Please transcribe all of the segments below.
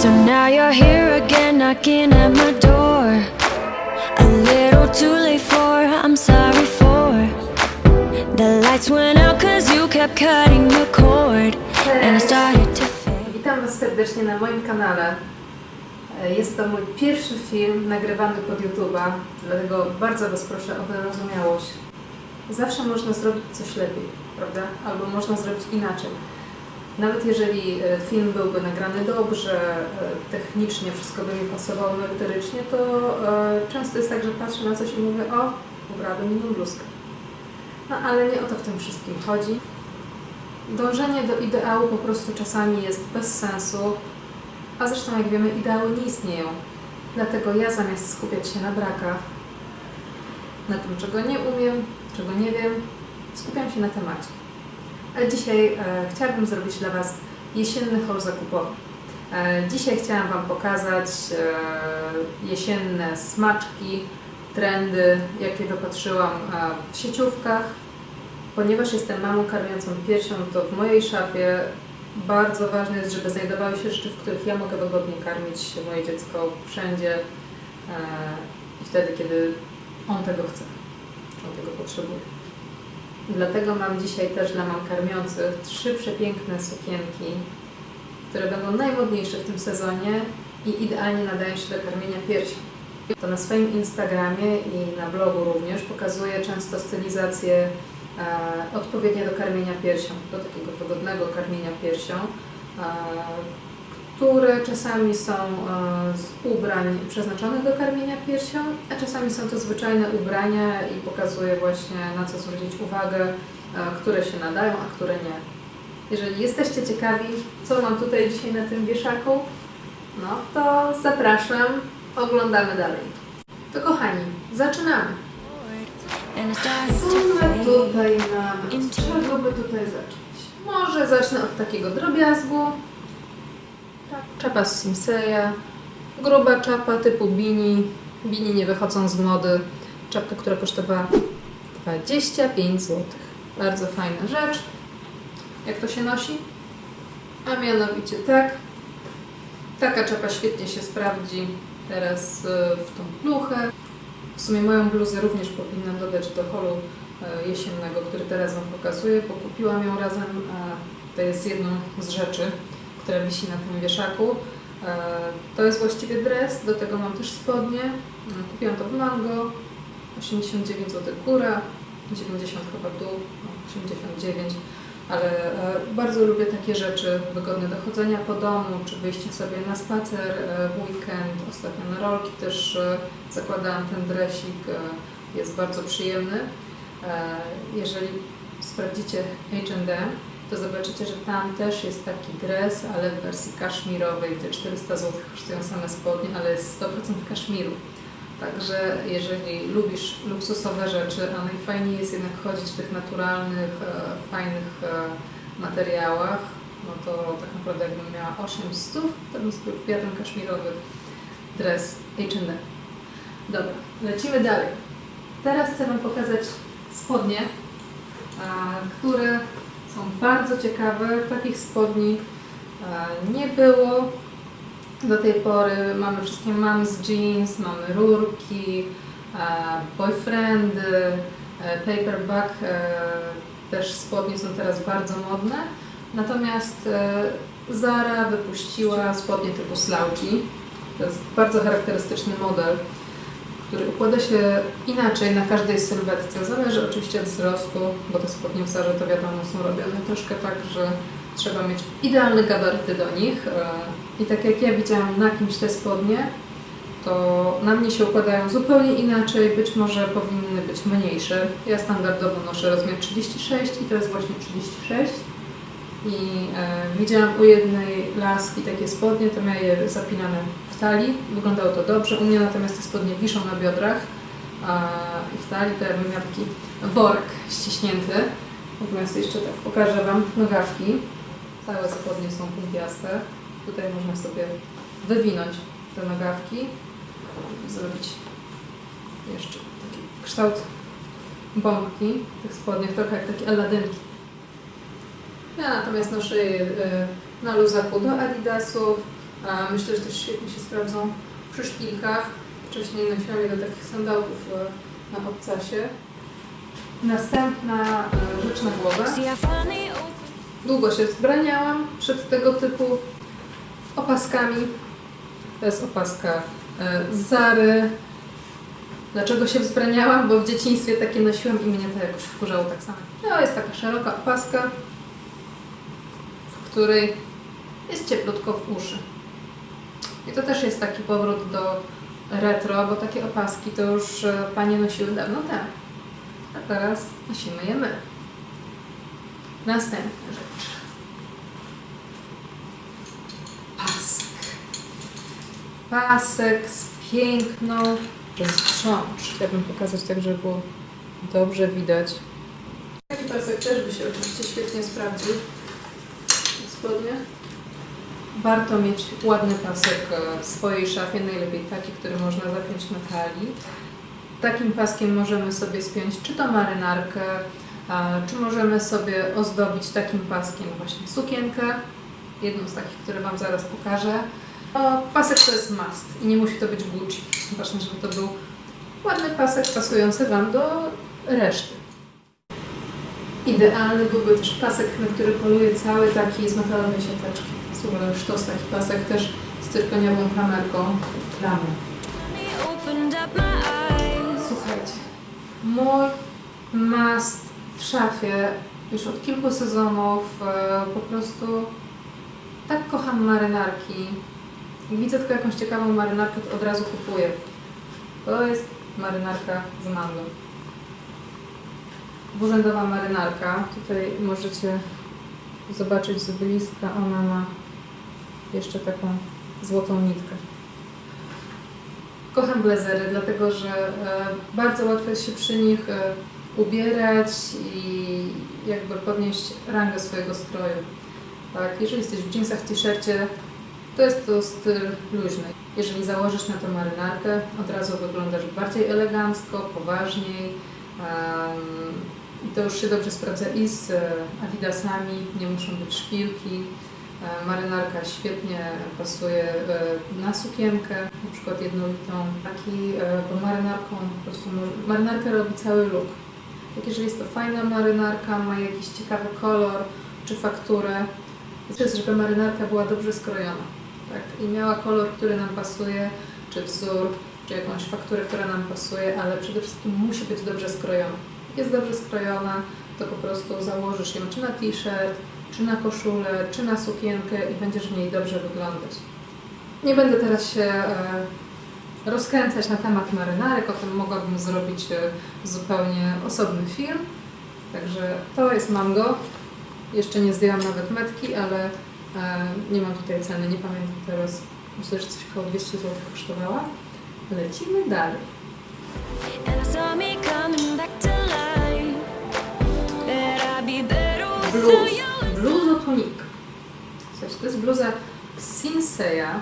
So now you're here again, knocking at my door. A little too late for, I'm sorry for. The lights went out cause you kept cutting the cord. And I started to fade. Witam Was serdecznie na moim kanale. E, Jest to mój pierwszy film nagrywany pod YouTube'a, dlatego bardzo Was proszę o wyrozumiałość. Zawsze można zrobić coś lepiej, prawda? Albo można zrobić inaczej. Nawet jeżeli e, film byłby nagrany dobrze, e, technicznie wszystko by mi pasowało merytorycznie, to e, często jest tak, że patrzę na coś i mówię, o, ubrałabym inną bluzkę. No ale nie o to w tym wszystkim chodzi. Dążenie do ideału po prostu czasami jest bez sensu, a zresztą jak wiemy, ideały nie istnieją. Dlatego ja zamiast skupiać się na brakach, na tym, czego nie umiem, czego nie wiem, skupiam się na temacie. Dzisiaj e, chciałabym zrobić dla Was jesienny haul zakupowy. E, dzisiaj chciałam Wam pokazać e, jesienne smaczki, trendy, jakie wypatrzyłam w sieciówkach, Ponieważ jestem mamą karmiącą piersią, to w mojej szafie bardzo ważne jest, żeby znajdowały się rzeczy, w których ja mogę wygodnie karmić moje dziecko wszędzie i wtedy, kiedy on tego chce, on tego potrzebuje. Dlatego mam dzisiaj też dla mam karmiących trzy przepiękne sukienki, które będą najmodniejsze w tym sezonie i idealnie nadają się do karmienia piersią. To na swoim Instagramie i na blogu również pokazuję często stylizację e, odpowiednie do karmienia piersią, do takiego wygodnego karmienia piersią, e, które czasami są e, z ubrań przeznaczonych do karmienia piersią, a czasami są to zwyczajne ubrania i pokazuję właśnie na co zwrócić uwagę, e, które się nadają, a które nie. Jeżeli jesteście ciekawi, co mam tutaj dzisiaj na tym wieszaku, no to zapraszam, oglądamy dalej. To kochani, zaczynamy. Co my tutaj mamy? Od czego by tutaj zacząć? Może zacznę od takiego drobiazgu. Czapa z Simseya. Gruba czapa typu bini. Bini nie wychodzą z mody. Czapka, która kosztowała 25 zł. Bardzo fajna rzecz. Jak to się nosi? A mianowicie tak. Taka czapa świetnie się sprawdzi teraz e, w tą pluchę. W sumie moją bluzę również powinnam dodać do holu e, jesiennego, który teraz Wam pokazuję, bo kupiłam ją razem, e, to jest jedną z rzeczy, która wisi na tym wieszaku. E, To jest właściwie dres, do tego mam też spodnie. E, Kupiłam to w Mango, 89 zł góra, 90 chyba dół, no, 89 ale e, bardzo lubię takie rzeczy wygodne do chodzenia po domu, czy wyjście sobie na spacer w weekend. Ostatnio na rolki też zakładałam ten dresik, jest bardzo przyjemny. Jeżeli sprawdzicie H&M, to zobaczycie, że tam też jest taki dres, ale w wersji kaszmirowej, gdzie 400 zł kosztują same spodnie, ale jest 100% kaszmiru. Także jeżeli lubisz luksusowe rzeczy, a najfajniej jest jednak chodzić w tych naturalnych, e, fajnych e, materiałach, no to tak naprawdę jakbym miała 800, to bym sobie kupiła ten kaszmirowy dres H&M. Dobra, lecimy dalej. Teraz chcę Wam pokazać spodnie, które są bardzo ciekawe. Takich spodni a, nie było do tej pory. Mamy wszystkie mums jeans, mamy rurki, e, boyfriendy, e, paperback, e, też spodnie są teraz bardzo modne. Natomiast e, Zara wypuściła spodnie typu slouchy. To jest bardzo charakterystyczny model, który układa się inaczej na każdej sylwetce. Zależy oczywiście od wzrostu, bo te spodnie Zarze to wiadomo są robione troszkę tak, że trzeba mieć idealne gabaryty do nich. e, I tak jak ja widziałam na kimś te spodnie, to na mnie się układają zupełnie inaczej, być może powinny być mniejsze. Ja standardowo noszę rozmiar 36 i to jest właśnie 36. I e, widziałam u jednej laski takie spodnie, to miała je zapinane w talii. Wyglądało to dobrze. U mnie natomiast te spodnie wiszą na biodrach a, w talii to ja bym miała taki worek ściśnięty. Natomiast jeszcze tak pokażę Wam nogawki. Całe spodnie są pumpiaste. Tutaj można sobie wywinąć te nogawki zrobić jeszcze taki kształt bombki tych spodniach, trochę jak takie aladynki. Ja natomiast noszę je na luzaku do adidasów, myślę, że też świetnie się sprawdzą przy szpilkach. Wcześniej nosiłam je do takich sandałków e, na obcasie. Następna e, rzecz na głowę. Długo się zbraniałam przed tego typu opaskami. To jest opaska e, z Zary. Dlaczego się wzbraniałam? Bo w dzieciństwie takie nosiłam i mnie to jakoś wkurzało tak samo. To jest taka szeroka opaska, której jest cieplutko w uszy. I to też jest taki powrót do retro, bo takie opaski to już e, panie nosiły dawno temu. A teraz nosimy je my. Następna rzecz. Pasek. Pasek z piękną sprzącz. Chciałabym pokazać tak, żeby było dobrze widać. Taki pasek też by się oczywiście świetnie sprawdził. Spodnie. Warto mieć ładny pasek e, w swojej szafie, najlepiej taki, który można zapiąć na talii. Takim paskiem możemy sobie spiąć czy to marynarkę, czy możemy sobie ozdobić takim paskiem właśnie sukienkę, jedną z takich, które Wam zaraz pokażę. O, pasek to jest must i nie musi to być Gucci. Ważne, żeby to był ładny pasek pasujący Wam do reszty. Idealny byłby też pasek, na który poluje cały taki z metalowej siateczki. Super sztos taki pasek też z cyrkoniową kamerką. Klamę. Słuchajcie, mój must w szafie już od kilku sezonów e, po prostu tak kocham marynarki. Widzę tylko jakąś ciekawą marynarkę, to od razu kupuję. To jest marynarka z mango. Urzędowa marynarka. Tutaj możecie zobaczyć z bliska. Ona ma jeszcze taką złotą nitkę. Kocham blazery, dlatego że e, bardzo łatwo jest się przy nich e, ubierać i jakby podnieść rangę swojego stroju. Tak, jeżeli jesteś w jeansach, t-shircie, to jest to styl luźny. Jeżeli założysz na to marynarkę, od razu wyglądasz bardziej elegancko, poważniej. I to już się dobrze sprawdza i z e, adidasami, nie muszą być szpilki. E, Marynarka świetnie pasuje e, na sukienkę, na przykład jednolitą. Taki, bo marynarką po prostu marynarka robi cały look. Jak jeżeli jest to fajna marynarka, ma jakiś ciekawy kolor czy fakturę, to jest, żeby marynarka była dobrze skrojona. Tak? I miała kolor, który nam pasuje, czy wzór, czy jakąś fakturę, która nam pasuje, ale przede wszystkim musi być dobrze skrojona. Jest dobrze skrojona, to po prostu założysz ją czy na t-shirt, czy na koszulę, czy na sukienkę i będziesz w niej dobrze wyglądać. Nie będę teraz się e, rozkręcać na temat marynarek, o tym mogłabym zrobić e, zupełnie osobny film. Także to jest mango. Jeszcze nie zdjęłam nawet metki, ale e, nie mam tutaj ceny, nie pamiętam teraz. Myślę, że coś około 200 zł kosztowała. Lecimy dalej. You. Bluzotunika. Słuchajcie, to jest bluza Sinseya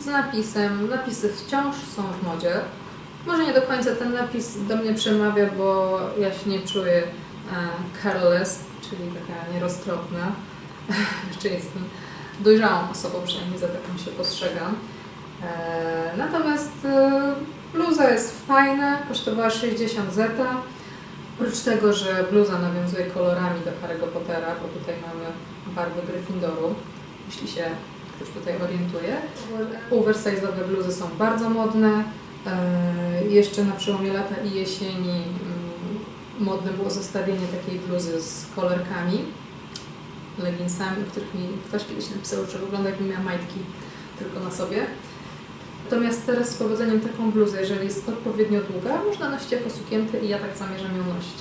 z napisem. Napisy wciąż są w modzie. Może nie do końca ten napis do mnie przemawia, bo ja się nie czuję e, careless, czyli taka nieroztropna. Jeszcze jestem dojrzałą osobą, przynajmniej za taką się postrzegam. E, natomiast e, bluza jest fajna, kosztowała 60 zeta. Oprócz tego, że bluza nawiązuje kolorami do Harry'ego Pottera, bo tutaj mamy barwy Gryffindoru, jeśli się ktoś tutaj orientuje. Oversize'owe bluzy są bardzo modne. E, Jeszcze na przełomie lata i jesieni mm, modne było zestawienie takiej bluzy z kolorkami, leginsami, których mi ktoś kiedyś napisał, że wygląda jakby miała majtki tylko na sobie. Natomiast teraz z powodzeniem taką bluzę, jeżeli jest odpowiednio długa, można nosić jako sukienkę i ja tak zamierzam ją nosić.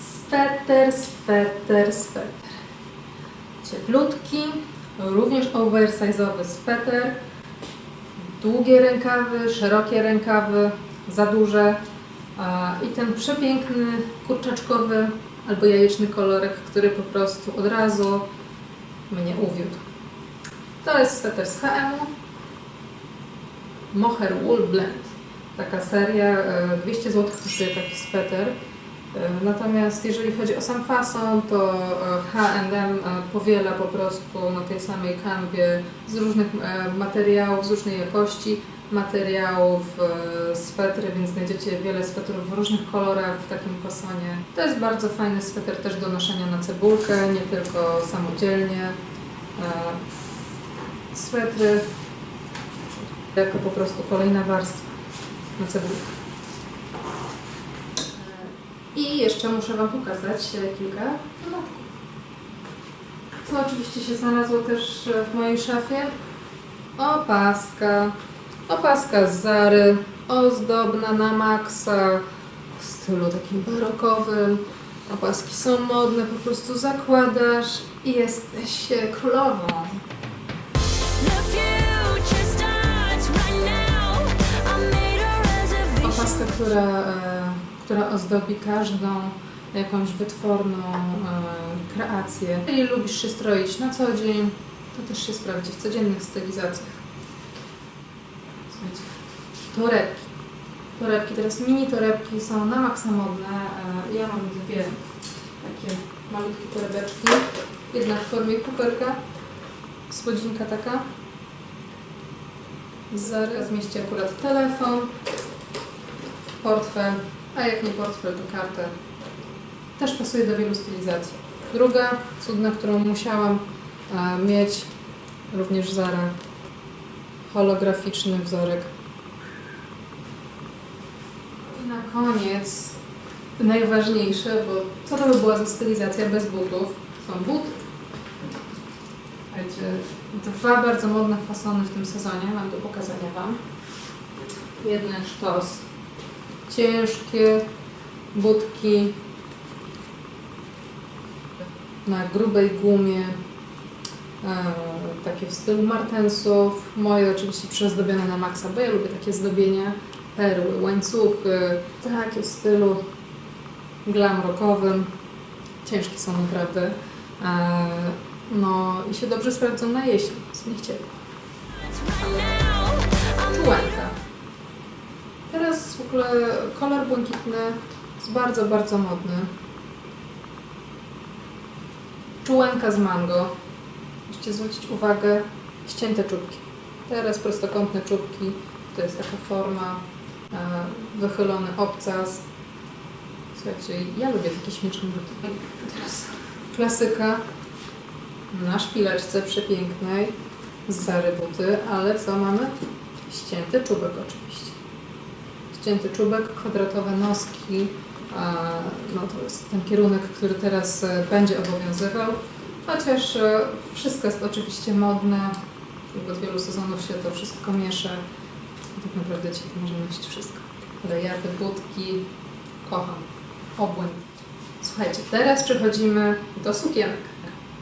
Sweter, sweter, sweter. Cieplutki, również oversize'owy sweter. Długie rękawy, szerokie rękawy, za duże. I ten przepiękny, kurczaczkowy albo jajeczny kolorek, który po prostu od razu mnie uwiódł. To jest sweter z H&M-u. Mohair Wool Blend. Taka seria, e, 200 zł kosztuje taki sweter. E, Natomiast jeżeli chodzi o sam fason, to e, H&M e, powiela po prostu na tej samej kanwie z różnych e, materiałów, z różnej jakości materiałów, e, swetry, więc znajdziecie wiele swetrów w różnych kolorach w takim fasonie. To jest bardzo fajny sweter też do noszenia na cebulkę, nie tylko samodzielnie. E, Swetry jako po prostu kolejna warstwa na cebulkę. E, I jeszcze muszę Wam pokazać kilka dodatków. Co oczywiście się znalazło też w mojej szafie. Opaska. Opaska z Zary, ozdobna na maksa, w stylu takim barokowym. Opaski są modne, po prostu zakładasz i jesteś królową. Opaska, która, e, która ozdobi każdą jakąś wytworną e, kreację. Jeżeli lubisz się stroić na co dzień, to też się sprawdzi w codziennych stylizacjach. Torebki. Torebki, teraz mini torebki są na maksa modne. E, ja mam dwie takie malutkie torebeczki. Jedna w formie kuperka, słodzinka taka. Zaraz zmieści akurat telefon, portfel, a jak nie portfel, to kartę. Też pasuje do wielu stylizacji. Druga cudna, którą musiałam e, mieć, również Zara, holograficzny wzorek. I na koniec najważniejsze, bo co to by była za stylizacja bez butów? Są buty. Słuchajcie, dwa bardzo modne fasony w tym sezonie mam do pokazania Wam. Jeden sztos. Ciężkie budki na grubej gumie, e, takie w stylu martensów. Moje oczywiście przyozdobione na maksa, bo ja lubię takie zdobienia. Perły, łańcuchy, takie w stylu glam rockowym. Ciężkie są naprawdę. E, no i się dobrze sprawdzą na jesień, więc nie chcieli. Czułenka. Teraz w ogóle kolor błękitny jest bardzo, bardzo modny. Czułenka z mango. Musicie zwrócić uwagę, ścięte czubki. Teraz prostokątne czubki, to jest taka forma, wychylony obcas. Słuchajcie, ja lubię takie śmieszne buty. Teraz klasyka na szpileczce przepięknej z Zary buty, ale co mamy? Ścięty czubek oczywiście. Ścięty czubek, kwadratowe noski. No to jest ten kierunek, który teraz e, będzie obowiązywał. Chociaż e, wszystko jest oczywiście modne. Od wielu sezonów się to wszystko miesza. Tak naprawdę dzisiaj możemy nosić wszystko. Ale ja te budki kocham. Obłęd. Słuchajcie, teraz przechodzimy do sukienek.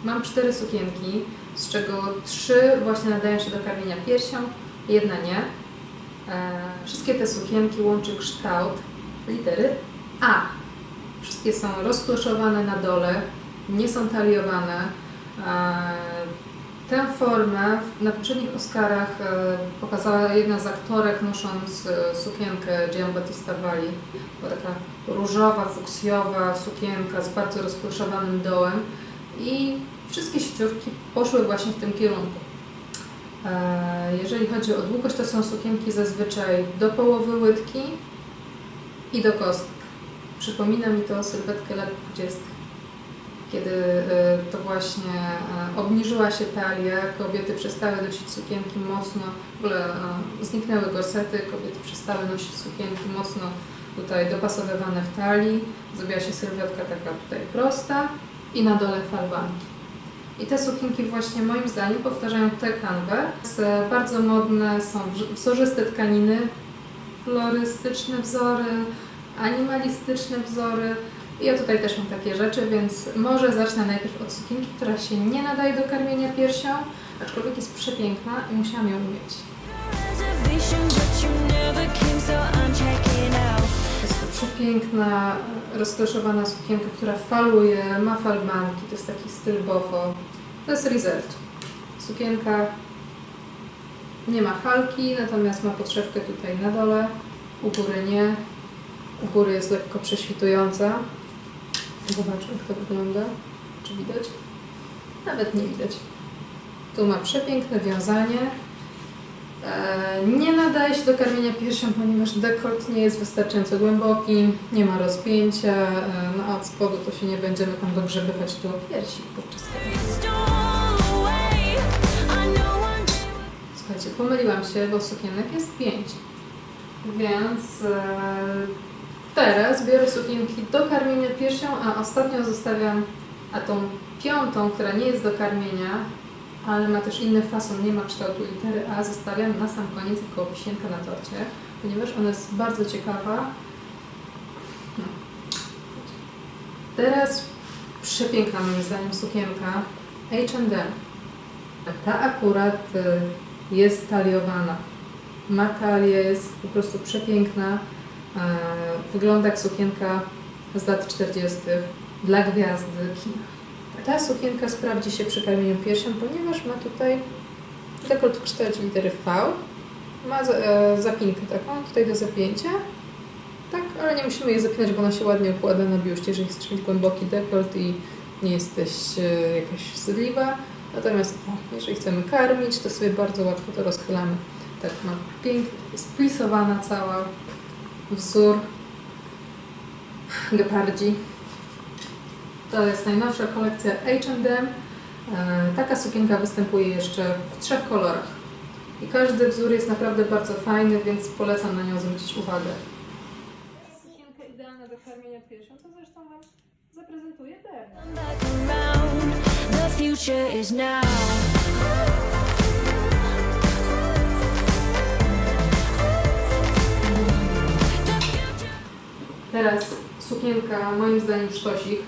Mam cztery sukienki, z czego trzy właśnie nadają się do karmienia piersią, jedna nie. E, wszystkie te sukienki łączy kształt litery A. Wszystkie są rozkloszowane na dole, nie są taliowane. Tę formę na poprzednich Oscarach e, pokazała jedna z aktorek nosząc e, sukienkę Giambattista Valli. Była taka różowa, fuksjowa sukienka z bardzo rozkloszowanym dołem i wszystkie sieciówki poszły właśnie w tym kierunku. E, Jeżeli chodzi o długość, to są sukienki zazwyczaj do połowy łydki i do kostek. Przypomina mi to sylwetkę lat 20., kiedy e, to właśnie e, obniżyła się talia, kobiety przestały nosić sukienki mocno, w ogóle e, zniknęły gorsety, kobiety przestały nosić sukienki mocno tutaj dopasowywane w talii, zrobiła się sylwetka taka tutaj prosta i na dole falbanki. I te sukienki właśnie moim zdaniem powtarzają tę kanwę. Bardzo modne są wzorzyste tkaniny, florystyczne wzory, animalistyczne wzory. Ja tutaj też mam takie rzeczy, więc może zacznę najpierw od sukienki, która się nie nadaje do karmienia piersią, aczkolwiek jest przepiękna i musiałam ją mieć. Jest to przepiękna, rozkloszowana sukienka, która faluje, ma falbanki, to jest taki styl boho. To jest reserved. Sukienka nie ma halki, natomiast ma podszewkę tutaj na dole, u góry nie. U góry jest lekko prześwitująca. Zobaczmy, jak to wygląda. Czy widać? Nawet nie widać. Tu ma przepiękne wiązanie. E, Nie nadaje się do karmienia piersią, ponieważ dekolt nie jest wystarczająco głęboki, nie ma rozpięcia, e, no a od spodu to się nie będziemy tam dogrzebywać do piersi podczas Słuchajcie, pomyliłam się, bo sukienek jest 5. Więc e, teraz biorę sukienki do karmienia piersią, a ostatnią zostawiam, a tą piątą, która nie jest do karmienia, ale ma też inny fason, nie ma kształtu litery A, zostawiam na sam koniec jako wisienkę na torcie, ponieważ ona jest bardzo ciekawa. No. Teraz przepiękna moim zdaniem sukienka H&M. Ta akurat y, jest taliowana. Ma talię, jest po prostu przepiękna. E, Wygląda jak sukienka z lat 40. dla gwiazdy kina. Ta sukienka sprawdzi się przy karmieniu piersią, ponieważ ma tutaj dekolt w kształcie litery V. Ma e, zapinkę taką tutaj do zapięcia. Tak, ale nie musimy jej zapinać, bo ona się ładnie układa na biuście, jeżeli chcesz mieć głęboki dekolt i nie jesteś e, jakaś wstydliwa. Natomiast o, jeżeli chcemy karmić, to sobie bardzo łatwo to rozchylamy. Tak ma pięknie, splisowana cała wzór gepardzi. To jest najnowsza kolekcja H&M. Taka sukienka występuje jeszcze w trzech kolorach. I każdy wzór jest naprawdę bardzo fajny, więc polecam na nią zwrócić uwagę. Sukienka idealna do karmienia piersią, to zresztą Wam zaprezentuję Berna. Teraz sukienka, moim zdaniem sztosik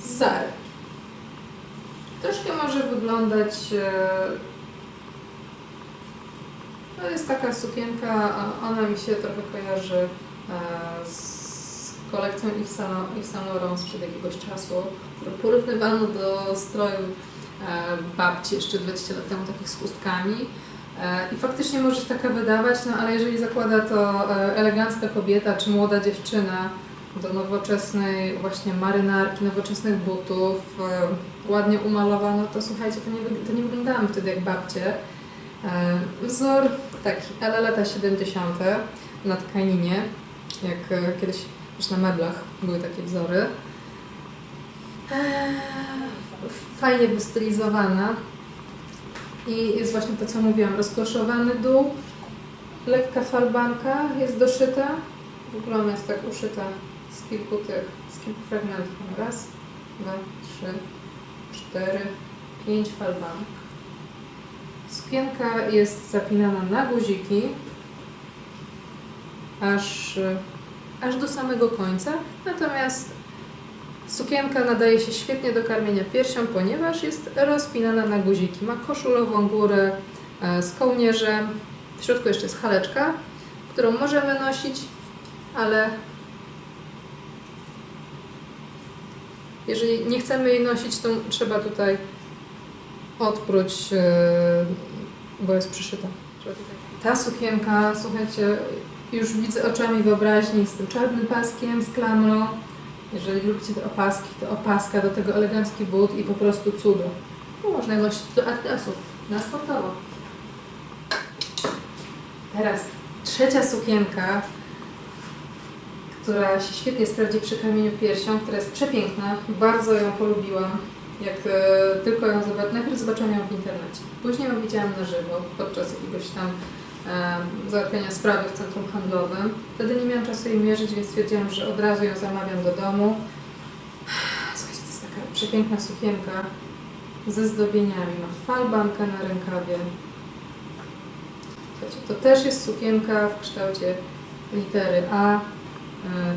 z Zary. Troszkę może wyglądać... e, To jest taka sukienka, ona mi się trochę kojarzy e, z kolekcją Yves Saint Laurent sprzed jakiegoś czasu, którą porównywano do stroju e, babci jeszcze 20 lat temu, takich z chustkami. E, I faktycznie może się taka wydawać, no ale jeżeli zakłada to e, elegancka kobieta czy młoda dziewczyna do nowoczesnej właśnie marynarki, nowoczesnych butów, e, ładnie umalowana, to słuchajcie, to nie, to nie wtedy jak babcie. Wzór taki, ale lata 70. na tkaninie, jak kiedyś już na meblach były takie wzory. Fajnie wystylizowana. I jest właśnie to, co mówiłam, rozkoszowany dół, lekka falbanka jest doszyta. W ogóle ona jest tak uszyta z kilku tych, z kilku fragmentów. Raz, dwa, trzy, cztery, pięć falbanek. Sukienka jest zapinana na guziki, aż, aż do samego końca. Natomiast Sukienka nadaje się świetnie do karmienia piersią, ponieważ jest rozpinana na guziki. Ma koszulową górę e, z kołnierzem. W środku jeszcze jest haleczka, którą możemy nosić, ale jeżeli nie chcemy jej nosić, to trzeba tutaj odpróć, e, bo jest przyszyta. Ta sukienka, słuchajcie, już widzę oczami wyobraźni z tym czarnym paskiem, z klamrą. Jeżeli lubicie te opaski, to opaska, do tego elegancki but i po prostu cudo. Można nosić do adidasów, na sportowo. Teraz trzecia sukienka, która się świetnie sprawdzi przy kamieniu piersią, która jest przepiękna. Bardzo ją polubiłam. Jak e, tylko ją zobaczyłam, najpierw zobaczyłam ją w internecie. Później ją widziałam na żywo podczas jakiegoś tam załatwiania sprawy w centrum handlowym. Wtedy nie miałam czasu jej mierzyć, więc stwierdziłam, że od razu ją zamawiam do domu. Słuchajcie, to jest taka przepiękna sukienka ze zdobieniami. Ma falbankę na rękawie. Słuchajcie, to też jest sukienka w kształcie litery A. E,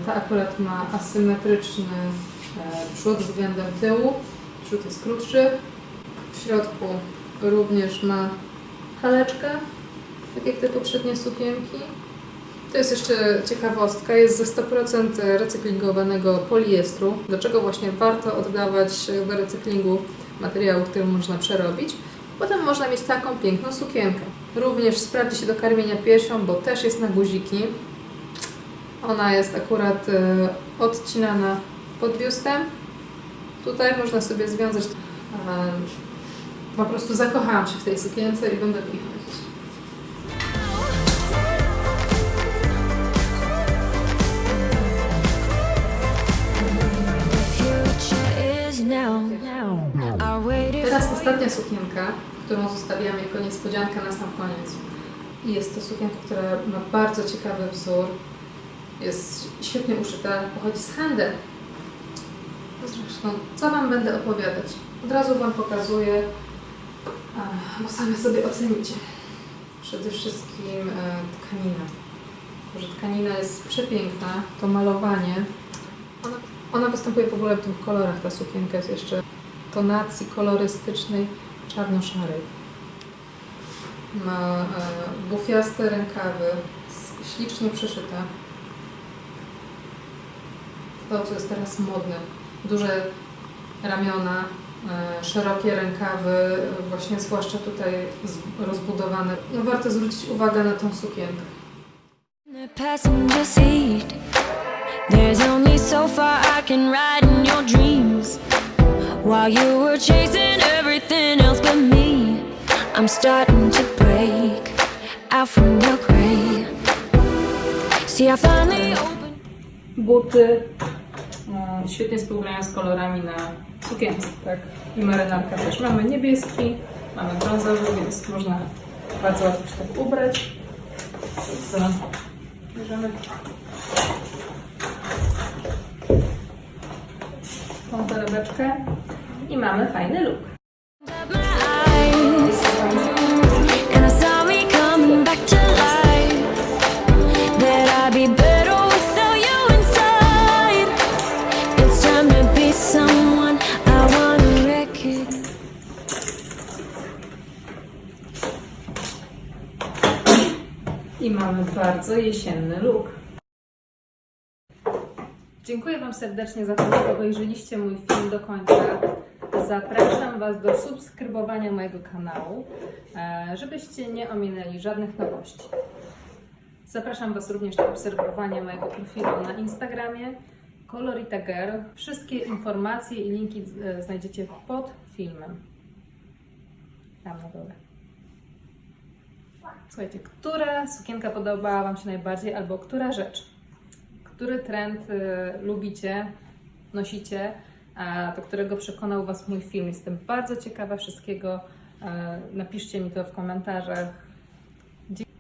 Ta akurat ma asymetryczny e, przód względem tyłu. Przód jest krótszy. W środku również ma haleczkę, tak jak te poprzednie sukienki. To jest jeszcze ciekawostka, jest ze 100% recyklingowanego poliestru. Dlaczego właśnie warto oddawać do recyklingu materiału, który można przerobić? Potem można mieć taką piękną sukienkę. Również sprawdzi się do karmienia piersią, bo też jest na guziki. Ona jest akurat e, odcinana pod biustem. Tutaj można sobie związać. Em, Po prostu zakochałam się w tej sukience i będę w ostatnia sukienka, którą zostawiłam jako niespodziankę na sam koniec. I jest to sukienka, która ma bardzo ciekawy wzór. Jest świetnie uszyta, pochodzi z Handel. Zresztą, co Wam będę opowiadać? Od razu Wam pokazuję, bo same sobie ocenicie. Przede wszystkim e, tkanina. Że tkanina jest przepiękna, to malowanie. Ona, ona występuje w ogóle w dwóch kolorach, ta sukienka jest jeszcze tonacji kolorystycznej czarno-szarej. Ma e, bufiaste rękawy, ślicznie przyszyte. To, co jest teraz modne. Duże ramiona, e, szerokie rękawy, właśnie zwłaszcza tutaj rozbudowane. No, warto zwrócić uwagę na tą sukienkę. There's only so far I can ride in your dreams. While you were chasing everything else but me, I'm starting to break out from grave. See, I finally. Buty e, świetnie współgrają z kolorami na sukience, tak? I marynarka też. Mamy niebieski, mamy brązowy, więc można bardzo łatwo się tak ubrać. Co? Bierzemy tą torebeczkę i mamy fajny look. I mamy bardzo jesienny look. Dziękuję Wam serdecznie za to, że obejrzeliście mój film do końca. Zapraszam Was do subskrybowania mojego kanału, e, żebyście nie ominęli żadnych nowości. Zapraszam Was również do obserwowania mojego profilu na Instagramie Colorita Girl. Wszystkie informacje i linki e, znajdziecie pod filmem. Tam na dole. Słuchajcie, która sukienka podobała Wam się najbardziej, albo która rzecz, który trend y, lubicie, nosicie, do którego przekonał Was mój film. Jestem bardzo ciekawa wszystkiego. Napiszcie mi to w komentarzach.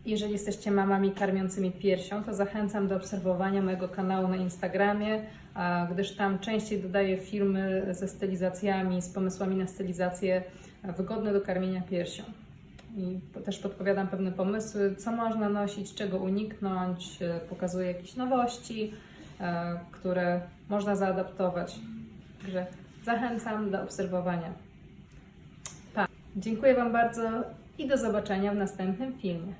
Jeżeli jesteście mamami karmiącymi piersią, to zachęcam do obserwowania mojego kanału na Instagramie, gdyż tam częściej dodaję filmy ze stylizacjami, z pomysłami na stylizację wygodne do karmienia piersią i też podpowiadam pewne pomysły, co można nosić, czego uniknąć, e, pokazuję jakieś nowości, e, które można zaadaptować. Także zachęcam do obserwowania. Pa. Dziękuję Wam bardzo i do zobaczenia w następnym filmie.